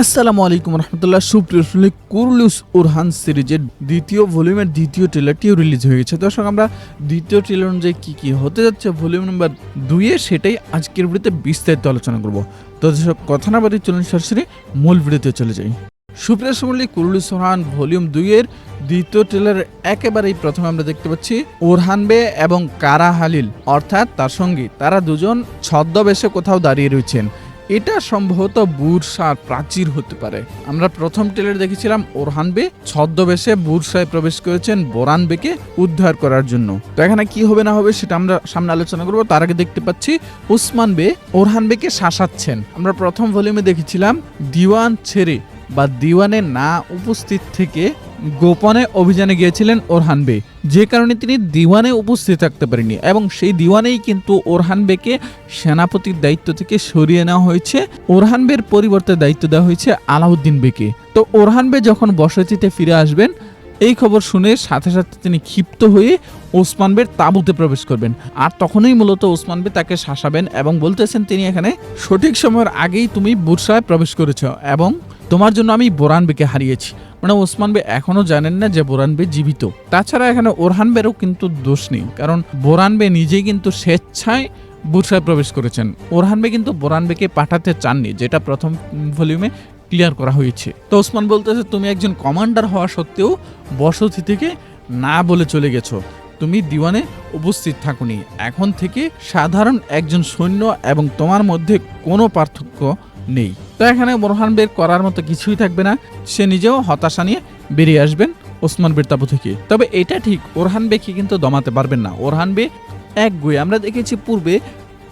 আসসালামু আলাইকুম রহমতুল্লাহ। সুপ্রিয় কুরলুস উরহান সিরিজের দ্বিতীয় ভলিউমের দ্বিতীয় ট্রেলারটিও রিলিজ হয়ে গেছে। দর্শক, আমরা দ্বিতীয় ট্রেলার অনুযায়ী কী কী হতে যাচ্ছে ভলিউম নাম্বার দুইয়ে সেটাই আজকের ভিডিওতে বিস্তারিত আলোচনা করব। তো দর্শক, কথা না বাদে চলুন সরাসরি মূল ভিডিওতে চলে যাই। সুপ্রিয় শুনলে কুরলুস উরহান ভলিউম দুইয়ের দ্বিতীয় ট্রেলার একেবারেই প্রথমে আমরা দেখতে পাচ্ছি ওরহান বে এবং কারা হালিল। অর্থাৎ তার সঙ্গী, তারা দুজন ছদ্মবেশে কোথাও দাঁড়িয়ে রয়েছেন। এটা সম্ভবত বুরসার প্রাচীর হতে পারে। আমরা প্রথম টেলের দেখেছিলাম ওরহান বে ছদ্মবেশে বুরসায় প্রবেশ করেছেন বোরান বেকে উদ্ধার করার জন্য। তো এখানে কি হবে না হবে সেটা আমরা সামনে আলোচনা করব। তার আগে দেখতে পাচ্ছি উসমান বে ওরহান বেকে শাসাচ্ছেন। আমরা প্রথম ভলিউমে দেখেছিলাম দিওয়ান ছেড়ে বা দিওয়ানে না উপস্থিত থেকে গোপনে অভিযানে গিয়েছিলেন ওরহান বে। যে কারণে তিনি দিওয়ানে উপস্থিত থাকতে পারেনি এবং সেই দিওয়ানেই কিন্তু ওরহান বেকে সেনাপতির দায়িত্ব থেকে সরিয়ে নেওয়া হয়েছে। ওরহান বের পরিবর্তে দায়িত্ব দেওয়া হয়েছে আলাউদ্দিন বেকে। তো ওরহান বে যখন বসতিতে ফিরে আসবেন, এই খবর শুনে সাথে সাথে তিনি ক্ষিপ্ত হয়ে ওসমান বের তাঁবুতে প্রবেশ করবেন। আর তখনই মূলত ওসমান বে তাকে শাসাবেন এবং বলতেছেন, তিনি এখানে সঠিক সময়ের আগেই তুমি বুরসায় প্রবেশ করেছ এবং তোমার জন্য আমি বোরান বেকে হারিয়েছি। মানে ওসমান বে এখনও জানেন না যে বোরান বে জীবিত। তাছাড়া এখানে ওরহান বেরও কিন্তু দোষ নেই, কারণ বোরান বে নিজেই কিন্তু স্বেচ্ছায় বুরসায় প্রবেশ করেছেন। ওরহান বে কিন্তু বোরান বেকে পাঠাতে চাননি, যেটা প্রথম ভলিউমে ক্লিয়ার করা হয়েছে। তো ওসমান বলতেছে, তুমি একজন কমান্ডার হওয়া সত্ত্বেও বসতি থেকে না বলে চলে গেছো। তুমি দিওয়ানে উপস্থিত থাকুনি। এখন থেকে সাধারণ একজন সৈন্য এবং তোমার মধ্যে কোনো পার্থক্য নেই। তো এখানে বোরহান বের করার মতো কিছুই থাকবে না। সে নিজেও হতাশা নিয়ে বেরিয়ে আসবেন ওসমান বের তাবু থেকে। তবে এটা ঠিক, ওরহান বেকে কিন্তু দমাতে পারবেন না। ওরহান বে এক গুয়ে। আমরা দেখেছি পূর্বে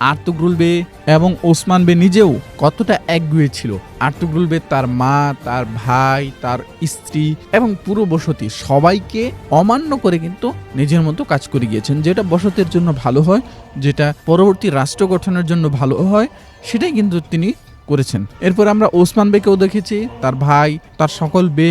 আর্তুগরুল বে এবং ওসমান বে নিজেও কতটা একগুয়ে ছিল। আর্তুগরুল বে তার মা, তার ভাই, তার স্ত্রী এবং পুরো বসতি সবাইকে অমান্য করে কিন্তু নিজের মতো কাজ করে গিয়েছেন। যেটা বসতের জন্য ভালো হয়, যেটা পরবর্তী রাষ্ট্র গঠনের জন্য ভালো হয়, সেটাই কিন্তু তিনি করেছেন। এরপর আমরা ওসমান বেকেও দেখেছি, তার ভাই, তার সকল বে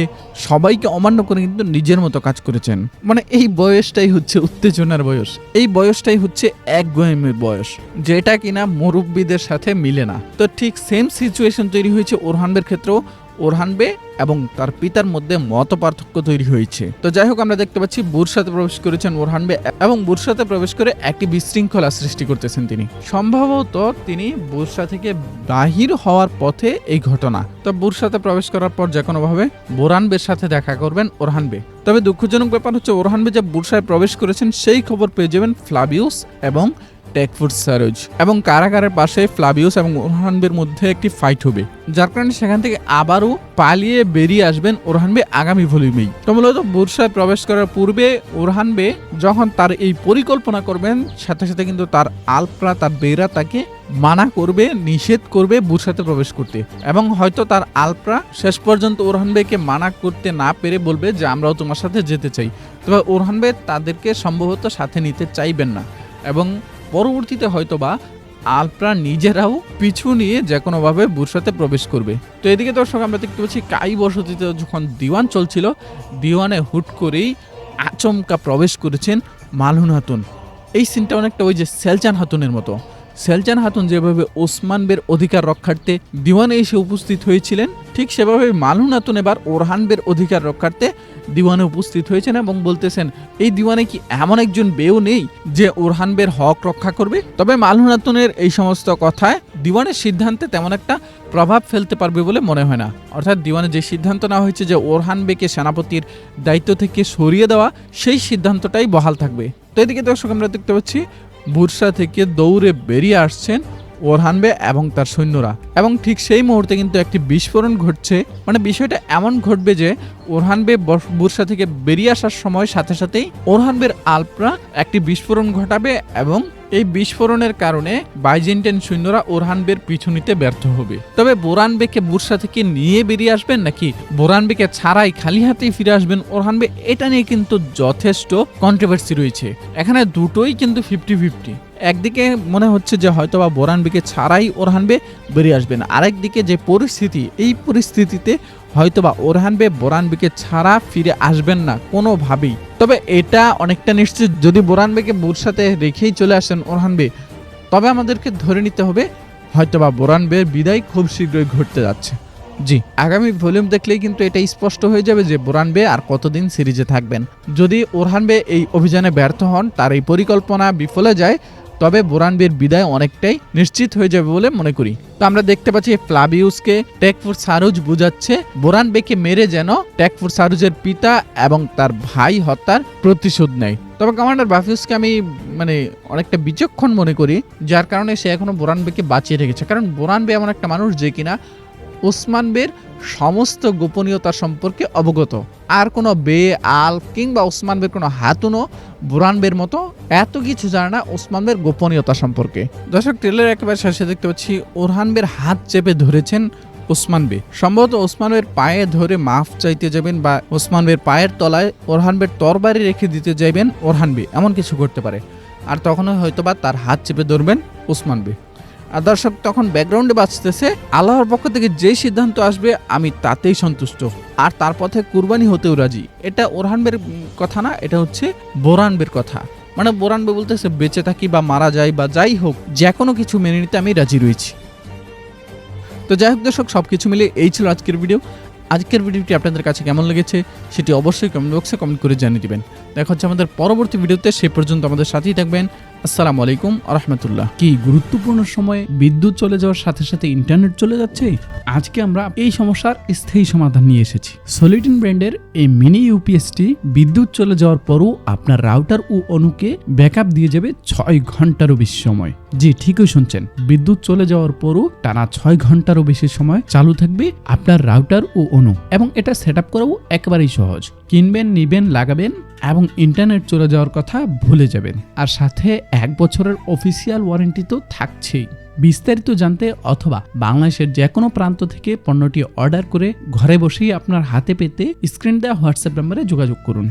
সবাইকে অমান্য করে কিন্তু নিজের মতো কাজ করেছেন। মানে এই বয়সটাই হচ্ছে উত্তেজনার বয়স। এই বয়সটাই হচ্ছে এক গোয়েমের বয়স, যেটা কিনা মুরব্বীদের সাথে মিলে না। তো ঠিক সেম সিচুয়েশন তৈরি হয়েছে ওরহানদের ক্ষেত্রেও। ওরহানবে এবং তার পিতার মধ্যে মত পার্থক্য তৈরি হয়েছে। তো যাই হোক, আমরা দেখতে পাচ্ছি বুরসাতে প্রবেশ করেছেন ওরহানবে এবং বুরসাতে প্রবেশ করে একটি বিশৃঙ্খলা সৃষ্টি করতেছেন তিনি। সম্ভবত তিনি বুরসা থেকে বাহির হওয়ার পথে এই ঘটনা। তো বুরসাতে প্রবেশ করার পর যে কোনোভাবে বোরানবের সাথে দেখা করবেন ওরহানবে তবে দুঃখজনক ব্যাপার হচ্ছে ওরহানবে যে বুরসায় প্রবেশ করেছেন, সেই খবর পেয়ে যাবেন ফ্লাবিউস এবং টেকফুড সারোজ এবং কারাগারের পাশে ফ্লাবিউস এবং ওরহানবের মধ্যে একটি ফাইট হবে। যার কারণে সেখান থেকে আবারও পালিয়ে বেরিয়ে আসবেন ওরহানবে আগামী ভলিউমেই। তো মূলত বুরসায় প্রবেশ করার পূর্বে ওরহানবে যখন তার এই পরিকল্পনা করবেন, সাথে সাথে কিন্তু তার আলপ্রা তার বেরা তাকে মানা করবে, নিষেধ করবে বুরসাতে প্রবেশ করতে। এবং হয়তো তার আলপ্রা শেষ পর্যন্ত ওরহানবেকে মানা করতে না পেরে বলবে যে, আমরাও তোমার সাথে যেতে চাই। তবে ওরহানবে তাদেরকে সম্ভবত সাথে নিতে চাইবেন না। এবং পরবর্তীতে হয়তোবা আলপ্রা নিজেরাও পিছু নিয়ে যে কোনোভাবে বুরসাতে প্রবেশ করবে। তো এদিকে দর্শক, আমরা দেখতে পাচ্ছি কাই বসতিতে যখন দিওয়ান চলছিল, দিওয়ানে হুট করেই আচমকা প্রবেশ করেছেন মালুন হাতুন। এই সিনটা অনেকটা ওই যে সেলচান হাতুনের মতো। সেলচান হাতুন যেভাবে ওসমান বের অধিকার রক্ষার্থে দিওয়ানে এসে উপস্থিত হয়েছিলেন ঠিক সেভাবে মালুন হাতুন এবার ওরহান বের অধিকার রক্ষার্থে দিওয়ানে উপস্থিত হয়েছেন এবং বলতেছেন, এই দিওয়ানে কি এমন একজন বেও নেই যে ওরহান বের হক রক্ষা করবে? তবে মালুন হাতুনের এই সমস্ত কথায় দিওয়ানের সিদ্ধান্তে তেমন একটা প্রভাব ফেলতে পারবে বলে মনে হয় না। অর্থাৎ দিওয়ানে যে সিদ্ধান্ত নেওয়া হয়েছে যে ওরহান বেকে সেনাপতির দায়িত্ব থেকে সরিয়ে দেওয়া, সেই সিদ্ধান্তটাই বহাল থাকবে। তো এদিকে দর্শক, আমরা দেখতে পাচ্ছি, বুরসা থেকে দৌড়ে বেরিয়ে আসছেন ওরহানবে এবং তার সৈন্যরা। এবং ঠিক সেই মুহূর্তে কিন্তু একটি বিস্ফোরণ ঘটছে। মানে বিষয়টা এমন ঘটবে যে ওরহানবে বুরসা থেকে বেরিয়ে আসার সময় সাথে সাথেই ওরহানবের আলপ্রা একটি বিস্ফোরণ ঘটাবে এবং এই বিস্ফোরণের কারণে বাইজেন্টাইন সৈন্যরা ওরহানবের পিছু নিতে ব্যর্থ হবে। তবে বোরানবেকে বুরসা থেকে নিয়ে বেরিয়ে আসবেন নাকি বোরানবেকে ছাড়াই খালি হাতেই ফিরে আসবেন ওরহানবে এটা নিয়ে কিন্তু যথেষ্ট কন্ট্রোভার্সি রয়েছে। এখানে দুটোই কিন্তু ফিফটি ফিফটি একদিকে মনে হচ্ছে যে হয়তো হয়তোবা বোরানবিকে ছাড়াই ওরহানবে বেরিয়ে আসবেন আরেকদিকে যে পরিস্থিতি, এই পরিস্থিতিতে হয়তোবা ওরহানবে বোরানবিকে ছাড়া ফিরে আসবেন না কোনোভাবেই। তবে এটা অনেকটা নিশ্চিত, যদি বোরানবেকে বুরসাতে রেখেই চলে আসেন ওরহানবে তবে আমাদেরকে ধরে নিতে হবে, হয়তোবা বোরানবের বিদায় খুব শীঘ্রই ঘটতে যাচ্ছে। জি। আগামী ভলিউম দেখলেই কিন্তু এটা স্পষ্ট হয়ে যাবে যে বোরান বে আর কতদিন সিরিজে থাকবেন। যদি ওরহান বে এই অভিযানে ব্যর্থ হন, তার এই পরিকল্পনা বিফলে যায় তবে বোরানবির বিদায় অনেকটাই নিশ্চিত হয়ে যাবে বলে মনে করি। তো আমরা দেখতে পাচ্ছি ফ্লাবিউসকে টেকফুর সারুজ বুঝাচ্ছে। বোরান বেকে মেরে যেন টেকফুর সারুজের পিতা এবং তার ভাই হত্যার প্রতিশোধ নেয়। তবে কমান্ডার বাফিউসকে আমি মানে অনেকটা বিচক্ষণ মনে করি, যার কারণে সে এখনও বোরানবেকে বাঁচিয়ে রেখেছে। কারণ বোরান বে এমন একটা মানুষ যে কিনা ওসমান বের সমস্ত গোপনীয়তা সম্পর্কে অবগত। আর কোনো বে, আল কিংবা ওসমান বের কোনো হাতুনো বুরান বের মতো এত কিছু জানে না ওসমান বের গোপনীয়তা সম্পর্কে। দর্শক ট্রেলার একেবারে শেষে দেখতে পাচ্ছি ওরহান বের হাত চেপে ধরেছেন ওসমান বে সম্ভবত ওসমান বের পায়ে ধরে মাফ চাইতে যাবেন বা ওসমান বের পায়ের তলায় ওরহান বের তরবারি রেখে দিতে যাইবেন ওরহান বে এমন কিছু করতে পারে। আর তখনই হয়তোবা তার হাত চেপে ধরবেন ওসমান বে আর দর্শক, তখন ব্যাকগ্রাউন্ডে বাঁচতেছে। আল্লাহর পক্ষ থেকে যেই সিদ্ধান্ত আসবে, আমি তাতেই সন্তুষ্ট। আর তার পথে কুরবানি হতেও রাজি। এটা ওরহানবের কথা না, এটা হচ্ছে বোরানবের কথা। মানে বোরানবে বলতেছে, বেঁচে থাকি বা মারা যাই বা যাই হোক, যে কোনো কিছু মেনে নিতে আমি রাজি রয়েছি। তো যাই হোক দর্শক সব কিছু মিলে এই ছিল আজকের ভিডিও আজকের ভিডিওটি আপনাদের কাছে কেমন লেগেছে, সেটি অবশ্যই কমেন্ট বক্সে কমেন্ট করে জানিয়ে দেবেন। দেখা হচ্ছে আমাদের পরবর্তী ভিডিওতে সে পর্যন্ত আমাদের সাথেই থাকবেন। আসসালামু আলাইকুম রহমতুল্লাহ কি গুরুত্বপূর্ণ সময়ে বিদ্যুৎ চলে যাওয়ার সাথে সাথে ইন্টারনেট চলে যাচ্ছে? আজকে আমরা এই সমস্যার স্থায়ী সমাধান নিয়ে এসেছি। সলিটিন ব্র্যান্ডের এই মিনি ইউপিএসটি বিদ্যুৎ চলে যাওয়ার পরও আপনার রাউটার ও অনুকে ব্যাকআপ দিয়ে যাবে ছয় ঘন্টারও বেশি সময়। জি, ঠিকই শুনছেন। বিদ্যুৎ চলে যাওয়ার পরও টানা ছয় ঘন্টারও বেশি সময় চালু থাকবে আপনার রাউটার ও অনু এবং এটা সেট আপ করাও একেবারেই সহজ। কিনবেন, নিবেন, লাগাবেন এবং ইন্টারনেট চলে যাওয়ার কথা ভুলে যাবেন। আর সাথে এক বছরের অফিসিয়াল ওয়ারেন্টি তো থাকছেই। বিস্তারিত জানতে অথবা বাংলাদেশের যে কোনো প্রান্ত থেকে পণ্যটি অর্ডার করে ঘরে বসেই আপনার হাতে পেতে স্ক্রিন দেওয়া হোয়াটসঅ্যাপ নাম্বারে যোগাযোগ করুন।